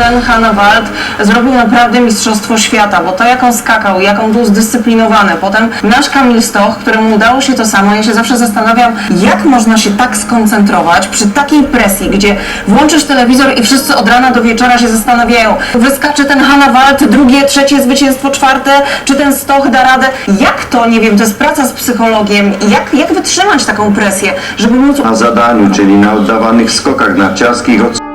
Sven Hannawald zrobił naprawdę mistrzostwo świata, bo to jak on skakał, jak on był zdyscyplinowany. Potem nasz Kamil Stoch, któremu udało się to samo. Ja się zawsze zastanawiam, jak można się tak skoncentrować przy takiej presji, gdzie włączysz telewizor i wszyscy od rana do wieczora się zastanawiają, wyskacze ten Hannawald, drugie, trzecie zwycięstwo, czwarte, czy ten Stoch da radę. Jak to, nie wiem, to jest praca z psychologiem. Jak, jak wytrzymać taką presję, żeby móc na zadaniu, czyli na oddawanych skokach narciarskich od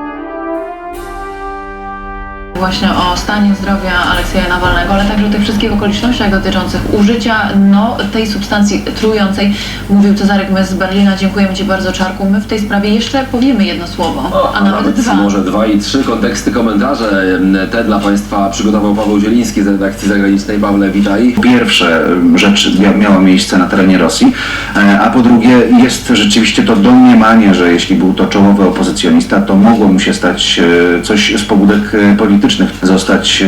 właśnie o stanie zdrowia Aleksieja Nawalnego, ale także o tych wszystkich okolicznościach dotyczących użycia no, tej substancji trującej. Mówił Cezarek My z Berlina. Dziękujemy Ci bardzo, Czarku. My w tej sprawie jeszcze powiemy jedno słowo, O, a nawet dwa. może dwa i trzy konteksty, komentarze. Te dla Państwa przygotował Paweł Zieliński z redakcji zagranicznej. Pawle, witaj. pierwsze rzecz mia- miała miejsce na terenie Rosji, e, a po drugie jest rzeczywiście to domniemanie, że jeśli był to czołowy opozycjonista, to mogło mu się stać e, coś z pobudek e, politycznych, zostać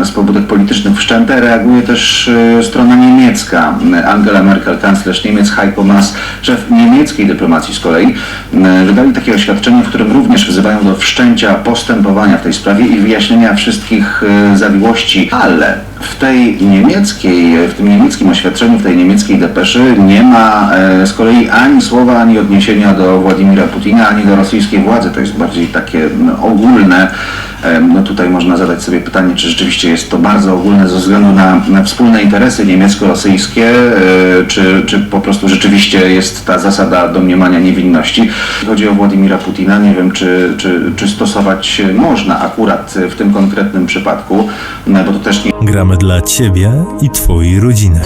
e, z pobudek politycznych wszczęte. Reaguje też e, strona niemiecka. Angela Merkel, kanclerz Niemiec, Heiko Maas, szef niemieckiej dyplomacji z kolei, e, wydali takie oświadczenie, w którym również wzywają do wszczęcia postępowania w tej sprawie i wyjaśnienia wszystkich zawiłości, ale w tej niemieckiej, w tym niemieckim oświadczeniu, w tej niemieckiej depeszy nie ma z kolei ani słowa, ani odniesienia do Władimira Putina, ani do rosyjskiej władzy. To jest bardziej takie ogólne. No tutaj można zadać sobie pytanie, czy rzeczywiście jest to bardzo ogólne ze względu na, na wspólne interesy niemiecko-rosyjskie, e, czy, czy po prostu rzeczywiście jest ta zasada domniemania niewinności. Chodzi o Władimira Putina, nie wiem, czy, czy, czy stosować można akurat w tym konkretnym przypadku, no, bo to też nie Gramy dla Ciebie i Twojej rodziny.